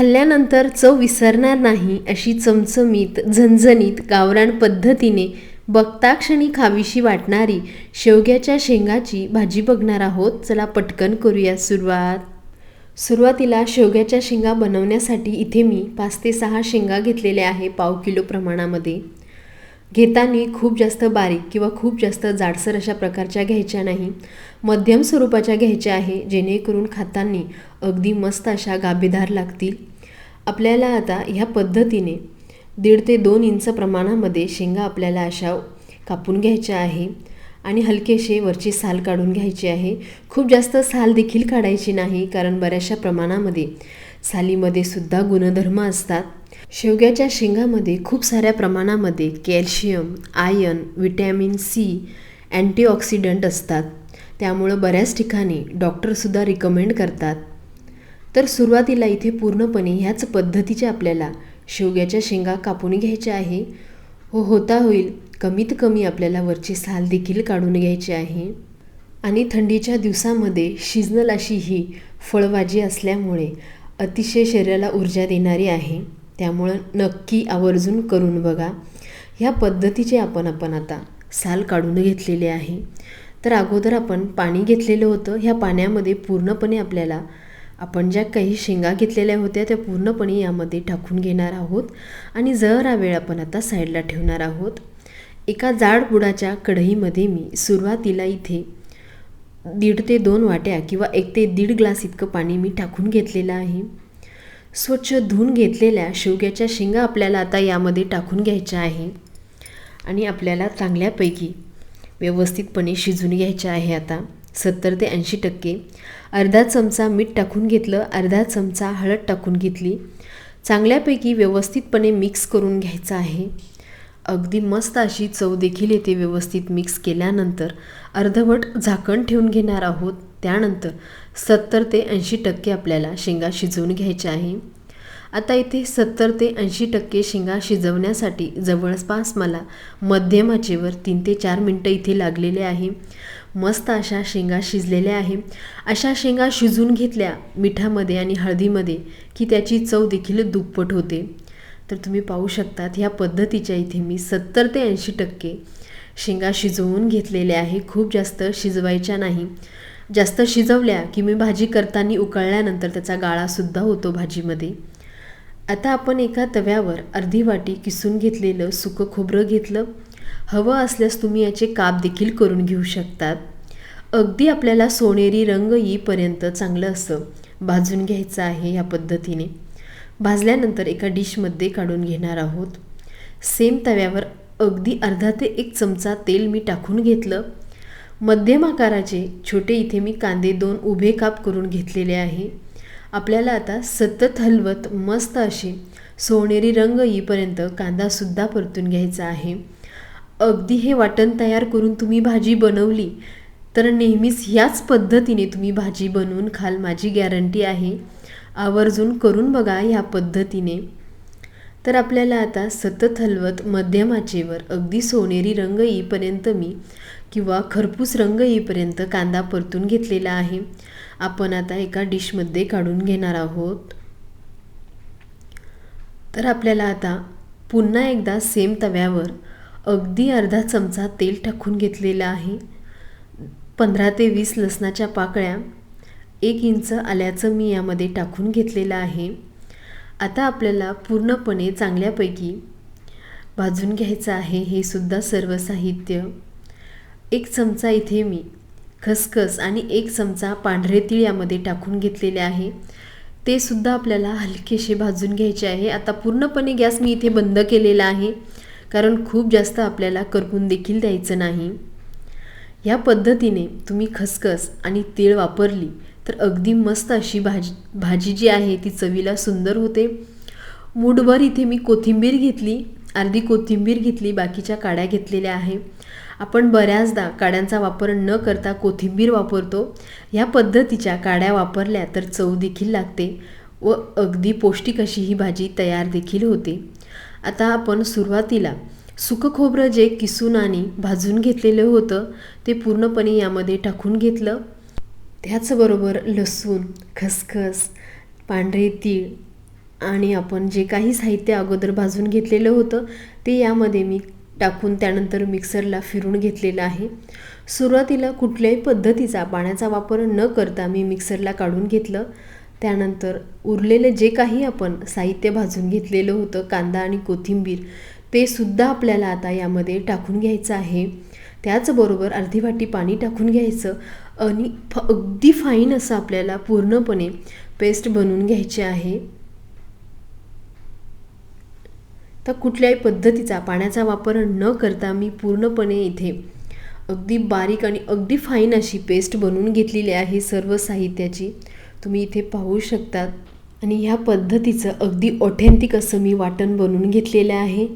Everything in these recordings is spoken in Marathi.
खाल्ल्यानंतर चव विसरणार नाही अशी चमचमीत झणझणीत गावरान पद्धतीने बघता क्षणी खावीशी वाटणारी शेवग्याच्या शेंगाची भाजी बघणार आहोत. चला पटकन करूया सुरुवात. सुरुवातीला शेवग्याच्या शेंगा बनवण्यासाठी इथे मी पाच ते सहा शेंगा घेतलेल्या आहे पाव किलो प्रमाणामध्ये. घेताना खूप जास्त बारीक किंवा खूप जास्त जाडसर अशा प्रकारच्या घ्यायच्या नाही. मध्यम स्वरूपाच्या घ्यायच्या आहे जेणेकरून खाताना अगदी मस्त अशा गाभेदार लागतील. आपल्याला आता ह्या पद्धतीने दीड ते दोन इंच प्रमाणामध्ये शेंगा आपल्याला अशा कापून घ्यायच्या आहे आणि हलकेसे वरची साल काढून घ्यायची आहे. खूप जास्त साल देखील काढायची नाही कारण बऱ्याचशा प्रमाणामध्ये सालीमध्ये सुद्धा गुणधर्म असतात. शेवग्याच्या शेंगामध्ये खूप साऱ्या प्रमाणामध्ये calcium ion vitamin C antioxidant असतात. त्यामुळं बऱ्याच ठिकाणी डॉक्टरसुद्धा रिकमेंड करतात. तर सुरुवातीला इथे पूर्णपणे ह्याच पद्धतीचे आपल्याला शेवग्याच्या शेंगा कापून घ्यायच्या आहे. हो होता होईल. कमीत कमी आपल्याला वरची साल देखील काढून घ्यायची आहे. आणि थंडीच्या दिवसामध्ये शिजनल अशी ही फळभाजी असल्यामुळे अतिशय शरीराला ऊर्जा देणारी आहे. त्यामुळं नक्की आवर्जून करून बघा. ह्या पद्धतीचे आपण आपण आता साल काढून घेतलेले आहे. तर अगोदर आपण पाणी घेतलेलं होतं. ह्या पाण्यामध्ये पूर्णपणे आपल्याला आपण ज्या काही शेंगा घेतलेल्या होत्या त्या पूर्णपणे यामध्ये टाकून घेणार आहोत. आणि जरा वेळ आपण आता साईडला ठेवणार आहोत. एका जाड बुडाच्या कढईमध्ये मी सुरुवातीला इथे दीड ते दोन वाट्या किंवा एक ते दीड ग्लास इतकं पाणी मी टाकून घेतलेलं आहे. स्वच्छ धुवून घेतलेल्या शेवग्याच्या शेंगा आपल्याला आता यामध्ये टाकून घ्यायच्या आहे. आणि आपल्याला चांगल्यापैकी व्यवस्थितपणे शिजून घ्यायच्या आहे आता. सत्तर ते ऐंशी टक्के. अर्धा चमचा मीठ टाकून घेतलं अर्धा चमचा हळद टाकून घेतली. चांगल्यापैकी व्यवस्थितपणे मिक्स करून घ्यायचं आहे. अगदी मस्त अशी चव देखील येते व्यवस्थित मिक्स केल्यानंतर. अर्धवट झाकण ठेवून घेणार आहोत. त्यानंतर सत्तर ते ऐंशी टक्के आपल्याला शेंगा शिजवून घ्यायच्या आहे. आता इथे सत्तर ते ऐंशी टक्के शेंगा शिजवण्यासाठी जवळपास मला मध्यम आचेवर तीन ते चार मिनटं इथे लागलेले आहे. मस्त अशा शेंगा शिजलेल्या आहे. अशा शेंगा शिजून घेतल्या मिठामध्ये आणि हळदीमध्ये की त्याची चव देखील दुप्पट होते. तर तुम्ही पाहू शकतात ह्या पद्धतीच्या इथे मी सत्तर ते ऐंशी टक्के शेंगा शिजवून घेतलेल्या आहे. खूप जास्त शिजवायच्या नाही. जास्त शिजवल्या की मी भाजी करताना उकळल्यानंतर त्याचा गाळासुद्धा होतो भाजीमध्ये. आता आपण एका तव्यावर अर्धी वाटी किसून घेतलेलं सुकं खोबरं घेतलं. हवं असल्यास तुम्ही याचे काप देखील करून घेऊ शकतात. अगदी आपल्याला सोनेरी रंग येईपर्यंत चांगलं असं भाजून घ्यायचं आहे या पद्धतीने. भाजल्यानंतर एका डिशमध्ये काढून घेणार आहोत. सेम तव्यावर अगदी अर्धा ते एक चमचा तेल मी टाकून घेतलं. मध्यम आकाराचे छोटे इथे मी कांदे दोन उभे काप करून घेतलेले आहे. आपल्याला आता सतत हलवत मस्त असे सोनेरी रंग येईपर्यंत कांदासुद्धा परतून घ्यायचा आहे. अगदी हे वाटण तयार करून तुम्ही भाजी बनवली तर नेहमीच ह्याच पद्धतीने तुम्ही भाजी बनवून खाल माझी गॅरंटी आहे. आवर्जून करून बघा ह्या पद्धतीने. तर आपल्याला आता सतत हलवत मध्यम आचेवर अगदी सोनेरी रंग येईपर्यंत मी किंवा खरपूस रंग येईपर्यंत कांदा परतून घेतलेला आहे. आपण आता एका डिशमध्ये काढून घेणार आहोत. तर आपल्याला आता पुन्हा एकदा सेम तव्यावर अगदी अर्धा चमचा तेल टाकून घेतलेलं आहे. पंधरा ते वीस लसणाच्या पाकळ्या एक इंच आल्याचं मी यामध्ये टाकून घेतलेलं आहे. आता आपल्याला पूर्णपणे चांगल्यापैकी भाजून घ्यायचं आहे हे सुद्धा सर्व साहित्य. एक चमचा इथे मी खसखस आणि एक चमचा पांढरे तीळ यामध्ये टाकून घेतलेले आहे. ते सुद्धा आपल्याला हलकेसे भाजून घ्यायचे आहे. आता पूर्णपणे गॅस मी इथे बंद केलेला आहे. कारण खूप जास्त आपल्याला करपून देखील द्यायचं नाही. ह्या पद्धतीने तुम्ही खसखस आणि तीळ वापरली तर अगदी मस्त अशी भाजी भाजी जी आहे ती चवीला सुंदर होते. मूठभर इथे मी कोथिंबीर घेतली अर्धी कोथिंबीर घेतली बाकीच्या काड्या घेतलेल्या आहे. आपण बऱ्याचदा काड्यांचा वापर न करता कोथिंबीर वापरतो. ह्या पद्धतीच्या काड्या वापरल्या तर चव देखील लागते व अगदी पौष्टिक अशी ही भाजी तयार देखील होते. आता आपण सुरुवातीला सुकं खोबरं जे किसून आणि भाजून घेतलेलं होतं ते पूर्णपणे यामध्ये टाकून घेतलं. त्याचबरोबर लसूण खसखस पांढरे तीळ आणि आपण जे काही साहित्य अगोदर भाजून घेतलेलं होतं ते यामध्ये मी टाकून त्यानंतर मिक्सरला फिरून घेतलेलं आहे. सुरुवातीला कुठल्याही पद्धतीचा पाण्याचा वापर न करता मी मिक्सरला काढून घेतलं. त्यानंतर उरलेलं जे काही आपण साहित्य भाजून घेतलेलं होतं कांदा आणि कोथिंबीर ते सुद्धा आपल्याला आता यामध्ये टाकून घ्यायचं आहे. त्याचबरोबर अर्धी वाटी पाणी टाकून घ्यायचं आणि फ अगदी फाईन असं आपल्याला पूर्णपणे पेस्ट बनवून घ्यायचे आहे. तर कुठल्याही पद्धतीचा पाण्याचा वापर न करता मी पूर्णपणे इथे अगदी बारीक आणि अगदी फाईन अशी पेस्ट बनवून घेतलेली आहे सर्व साहित्याची. तुम्ही इथे पाहू शकतात. आणि ह्या पद्धतीचं अगदी ऑथेंटिक असं मी वाटण बनवून घेतलेलं आहे.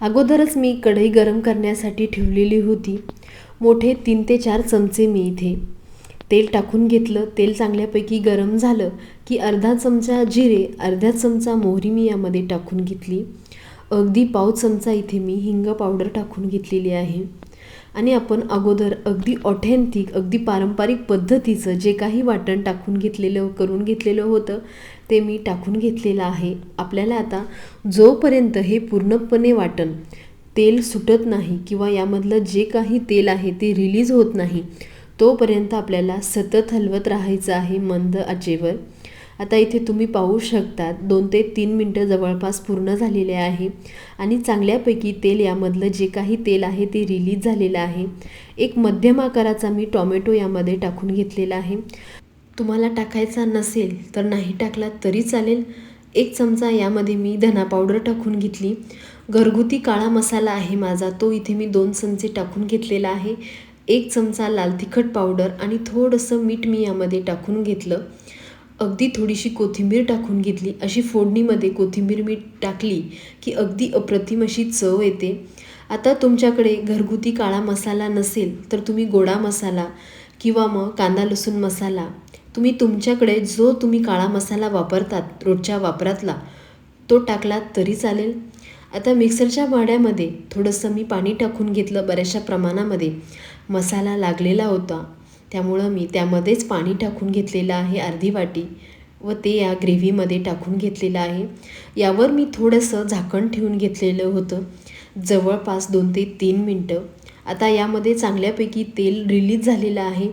अगोदरच मी कढई गरम करण्यासाठी ठेवलेली होती. मोठे तीन ते चार चमचे मी इथे तेल टाकून घेतलं. तेल चांगल्यापैकी गरम झालं की अर्धा चमचा जिरे अर्धा चमचा मोहरी मी यामध्ये टाकून घेतली. अगदी पाव चमचा इथे मी हिंग पावडर टाकून घेतलेली आहे. आणि आपण अगोदर अगदी ऑथेंटिक अगदी पारंपरिक पद्धतीचं जे काही वाटण टाकून घेतलेलं करून घेतलेलं होतं ते मी टाकून घेतलेलं आहे. आपल्याला आता जोपर्यंत हे पूर्णपणे वाटण तेल सुटत नाही किंवा यामधलं जे काही तेल आहे ते रिलीज होत नाही तोपर्यंत आपल्याला सतत हलवत राहायचं आहे मंद आचेवर. आता इथे तुम्ही पाहू शकतात दोन ते तीन मिनटं जवळपास पूर्ण झालेले आहे. आणि चांगल्यापैकी तेल यामधलं जे काही तेल आहे ते रिलीज झालेलं आहे. एक मध्यम आकाराचा मी टॉमॅटो यामध्ये टाकून घेतलेला आहे. तुम्हाला टाकायचा नसेल तर नाही टाकला तरी चालेल. एक चमचा यामध्ये मी धना पावडर टाकून घेतली. घरगुती काळा मसाला आहे माझा तो इथे मी दोन चमचे टाकून घेतलेला आहे. एक चमचा लाल तिखट पावडर आणि थोडंसं मीठ मी यामध्ये टाकून घेतलं. अगदी थोडीशी कोथिंबीर टाकून घेतली. अशी फोडणीमध्ये कोथिंबीर मी टाकली की अगदी अप्रतिम अशी चव येते. आता तुमच्याकडे घरगुती काळा मसाला नसेल तर तुम्ही गोडा मसाला किंवा मग कांदा लसूण मसाला. तुम्ही तुमच्याकडे जो तुम्ही काळा मसाला वापरतात रोजच्या वापरातला तो टाकलात तरी चालेल. आता मिक्सरच्या भांड्यामध्ये थोडंसं मी पाणी टाकून घेतलं बऱ्याचशा प्रमाणामध्ये. मसाला लागलेला होता. त्यामुळं मी त्यामध्येच पाणी टाकून घेतलेलं आहे अर्धी वाटी. व ते या ग्रेव्हीमध्ये टाकून घेतलेलं आहे. यावर मी थोडंसं झाकण ठेवून घेतलेलं होतं. जवळपास दोन ते तीन मिनटं. आता यामध्ये चांगल्यापैकी तेल रिलीज झालेलं आहे.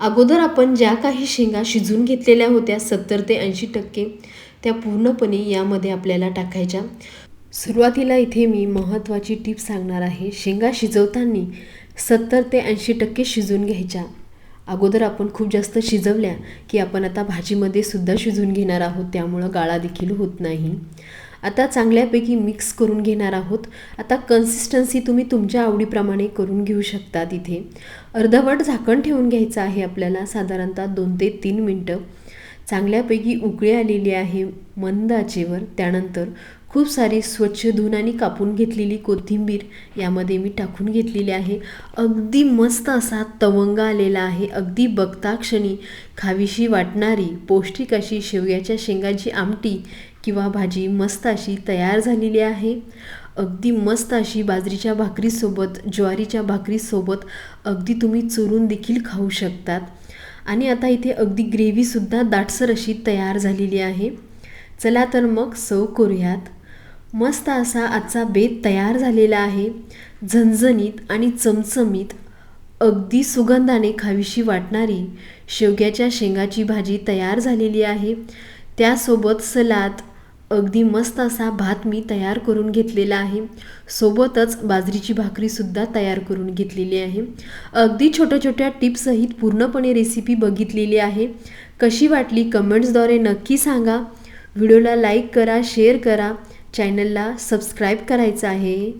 अगोदर आपण ज्या काही शेंगा शिजून घेतलेल्या होत्या सत्तर ते ऐंशी टक्के त्या पूर्णपणे यामध्ये आपल्याला टाकायच्या. सुरुवातीला इथे मी महत्त्वाची टीप सांगणार आहे. शेंगा शिजवताना सत्तर ते ऐंशी टक्के शिजून घ्यायच्या. अगोदर आपण खूप जास्त शिजवल्या की आपण आता भाजीमध्ये सुद्धा शिजून घेणार आहोत. त्यामुळं गाळा देखील होत नाही. आता चांगल्यापैकी मिक्स करून घेणार आहोत. आता कन्सिस्टन्सी तुम्ही तुमच्या आवडीप्रमाणे करून घेऊ शकता तिथे. अर्धवट झाकण ठेवून घ्यायचं आहे आपल्याला साधारणतः दोन ते तीन मिनटं. चांगल्यापैकी उकळी आलेली आहे मंद आचेवर. त्यानंतर खूप सारी स्वच्छ धुवून आणि कापून घेतलेली कोथिंबीर यामध्ये मी टाकून घेतलेली आहे. अगदी मस्त असा तवंगा आलेला आहे. अगदी बघताक्षणी खावीशी वाटणारी पौष्टिक अशी शेवग्याच्या शेंगाची आमटी किंवा भाजी मस्त अशी तयार झालेली आहे. अगदी मस्त अशी बाजरीच्या भाकरीसोबत ज्वारीच्या भाकरीसोबत अगदी तुम्ही चुरून देखील खाऊ शकतात. आणि आता इथे अगदी ग्रेव्हीसुद्धा दाटसर अशी तयार झालेली आहे. चला तर मग सव करूयात. मस्त असा आजचा बेत तयार झालेला आहे. झणझणीत आणि चमचमीत अगदी सुगंधाने खावीशी वाटणारी शेवग्याच्या शेंगाची भाजी तयार झालेली आहे. त्यासोबत सलाद अगदी मस्त असा भात मी तयार करून घेतलेला आहे. सोबतच बाजरीची भाकरीसुद्धा तयार करून घेतलेली आहे. अगदी छोट्या छोट्या टिप्ससहित पूर्णपणे रेसिपी बघितलेली आहे. कशी वाटली कमेंट्सद्वारे नक्की सांगा. व्हिडिओला लाईक करा शेअर करा. चॅनलला सबस्क्राईब करायचं आहे.